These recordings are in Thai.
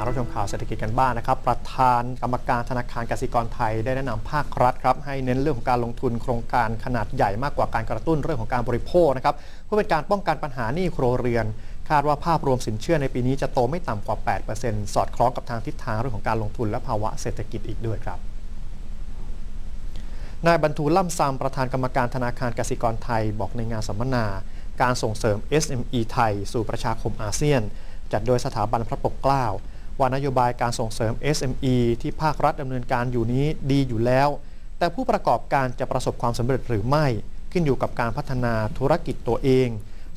รับชมข่าวเศรษฐกิจกันบ้างนะครับ ประธานกรรมการธนาคารกสิกรไทยได้แนะนำภาครัฐครับให้เน้นเรื่องของการลงทุนโครงการขนาดใหญ่มากกว่าการกระตุ้นเรื่องของการบริโภคนะครับเพื่อเป็นการป้องกันปัญหาหนี้ครัวเรือน คาดว่าภาพรวมสินเชื่อในปีนี้จะโตไม่ต่ำกว่า 8%สอดคล้องกับทางทิศทางเรื่องของการลงทุนและภาวะเศรษฐกิจอีกด้วยครับนายบรรทูล่ำซำประธานกรรมการธนาคารกสิกรไทย บอกในงานสัมมนา การส่งเสริม SME ไทย สู่ประชาคมอาเซียน จัดโดยสถาบันพระปกเกล้า ว่านโยบายการส่งเสริม SME ที่ภาครัฐดำเนินการอยู่นี้ดีอยู่แล้ว แต่ผู้ประกอบการจะประสบความสำเร็จหรือไม่ ขึ้นอยู่กับการพัฒนาธุรกิจตัวเอง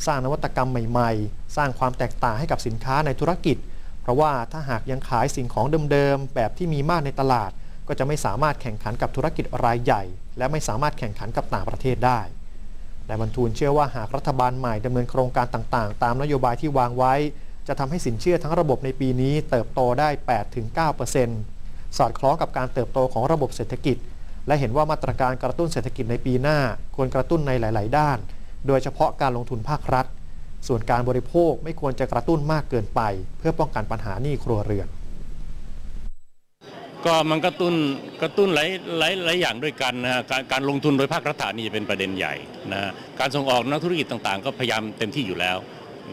สร้างนวัตกรรมใหม่ๆ สร้างความแตกต่างให้กับสินค้าในธุรกิจ เพราะว่าถ้าหากยังขายสิ่งของเดิมๆแบบที่มีมากในตลาด ก็จะไม่สามารถแข่งขันกับธุรกิจรายใหญ่ และไม่สามารถแข่งขันกับต่างประเทศได้นายบรรทูลเชื่อว่าหากรัฐบาลใหม่ดำเนินโครงการต่างๆ ตามนโยบายที่วางไว้ จะทำให้สินเชื่อทั้งระบบในปีนี้เติบโตได้ 8-9%สอดคล้องกับการเติบโตของระบบเศรษฐกิจ และเห็นว่ามาตรการกระตุ้นเศรษฐกิจในปีหน้า ควรกระตุ้นในหลาย ๆ ด้าน โดยเฉพาะการลงทุนภาครัฐ ส่วนการบริโภคไม่ควรจะกระตุ้นมากเกินไป เพื่อป้องกันปัญหาหนี้ครัวเรือนก็มันกระตุ้นกระตุ้นหลายหลายหลายอย่างด้วยกันนะฮะการการลงทุนโดยภาครัฐนี่เป็นประเด็นใหญ่นะการส่งออกนักธุรกิจต่างๆ ก็พยายามเต็มที่อยู่แล้ว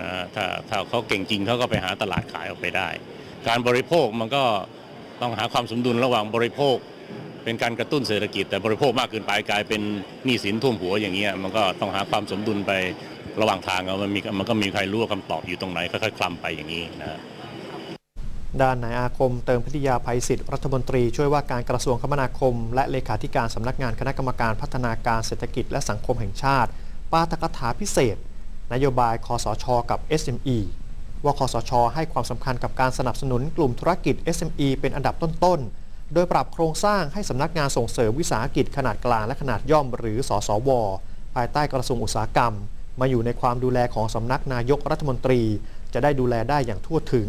นะฮะถ้าถ้าเขาเก่งจริงเขาก็ไปหาตลาดขายออกไปได้ การบริโภคมันก็ต้องหาความสมดุลระหว่างบริโภค เป็นการกระตุ้นเศรษฐกิจ แต่บริโภคมากเกินไปกลายเป็นหนี้สินท่วมหัวอย่างเงี้ยมันก็ต้องหาความสมดุลไประหว่างทางมันมีมันก็มีใครรู้ว่าคำตอบอยู่ตรงไหนค่อยๆคลำไปอย่างนี้นะด้านนายอาคมเติมพิทยาภัยศิษย์รัฐมนตรีช่วยว่าการกระทรวงคมนาคม และเลขาธิการสำนักงานคณะกรรมการพัฒนาการเศรษฐกิจและสังคมแห่งชาติปาตกถาพิเศษ นโยบายคอสช กับ SME ว่าคอสช ให้ความสำคัญกับการสนับสนุนกลุ่มธุรกิจ SME เป็นอันดับต้นๆ โดยปรับโครงสร้างให้สำนักงานส่งเสริมวิสาหกิจขนาดกลางและขนาดย่อมหรือสสว ภายใต้กระทรวงอุตสาหกรรม มาอยู่ในความดูแลของสำนักนายกรัฐมนตรี จะได้ดูแลได้อย่างทั่วถึง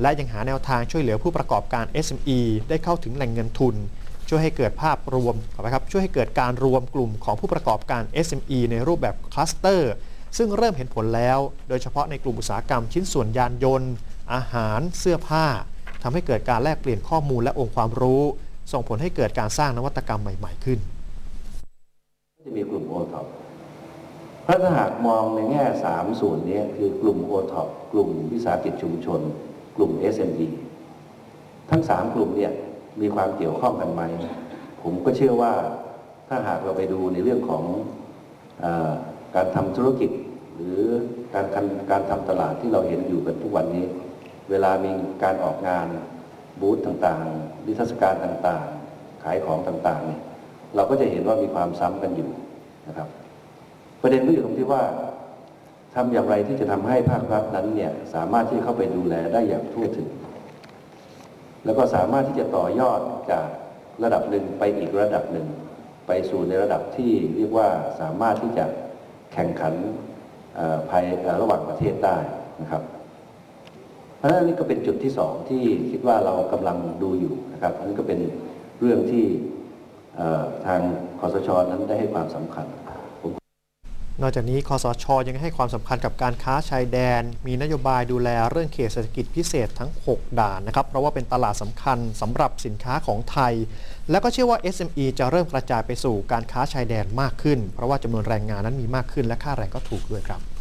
และยังหาแนวทางช่วยเหลือผู้ประกอบการ SME ได้เข้าถึงแหล่งเงินทุน ช่วยให้เกิดภาพรวมขอไปครับช่วยให้เกิดการรวมกลุ่มของผู้ประกอบการ SME ในรูปแบบคลัสเตอร์ ซึ่งเริ่มเห็นผลแล้ว โดยเฉพาะในกลุ่มอุตสาหกรรมชิ้นส่วนยานยนต์ อาหาร เสื้อผ้าทำให้เกิดการแลกเปลี่ยนข้อมูลและองค์ความรู้ ส่งผลให้เกิดการสร้างนวัตกรรมใหม่ ๆ ขึ้นจะมีกลุ่มโอท็อปเพราะถ้าหากมองในแง่สามส่วนนี้คือกลุ่มโอท็อปกลุ่มวิสาหกิจชุมชน กลุ่ม SME ทั้งสามกลุ่มเนี่ยมีความเกี่ยวข้องกันไหม ผมก็เชื่อว่าถ้าหากเราไปดูในเรื่องของอ การทำธุรกิจ หรือการการการทำตลาดที่เราเห็นอยู่กันทุกวันนี้ เวลามีการออกงานบูธต่างๆนิทรรศการต่างๆ ขายของต่างๆเนี่ยเราก็จะเห็นว่ามีความซ้ำกันอยู่นะครับ ประเด็นก็อยู่ตรงที่ว่าทำอย่างไรที่จะทำให้ภาครัฐนั้นเนี่ยสามารถที่จะเข้าไปดูแลได้อย่างทั่วถึง แล้วก็สามารถที่จะต่อยอดจากระดับหนึ่งไปอีกระดับหนึ่ง ไปสู่ในระดับที่เรียกว่าสามารถที่จะ แข่งขันภายระหว่างประเทศได้นะครับเพราะฉะนั้นนี่ก็เป็นจุดที่สองที่คิดว่าเรากำลังดูอยู่นะครับอันนี้ก็เป็นเรื่องที่ทางคอสชนั้นได้ให้ความสำคัญ นอกจากนี้คอสชยังให้ความสำคัญกับการค้าชายแดน มีนโยบายดูแลเรื่องเขตเศรษฐกิจพิเศษทั้ง 6 ด่านนะครับ เพราะว่าเป็นตลาดสำคัญสำหรับสินค้าของไทย และก็เชื่อว่า SME จะเริ่มกระจายไปสู่การค้าชายแดนมากขึ้น เพราะว่าจำนวนแรงงานนั้นมีมากขึ้นและค่าแรงก็ถูกด้วยครับ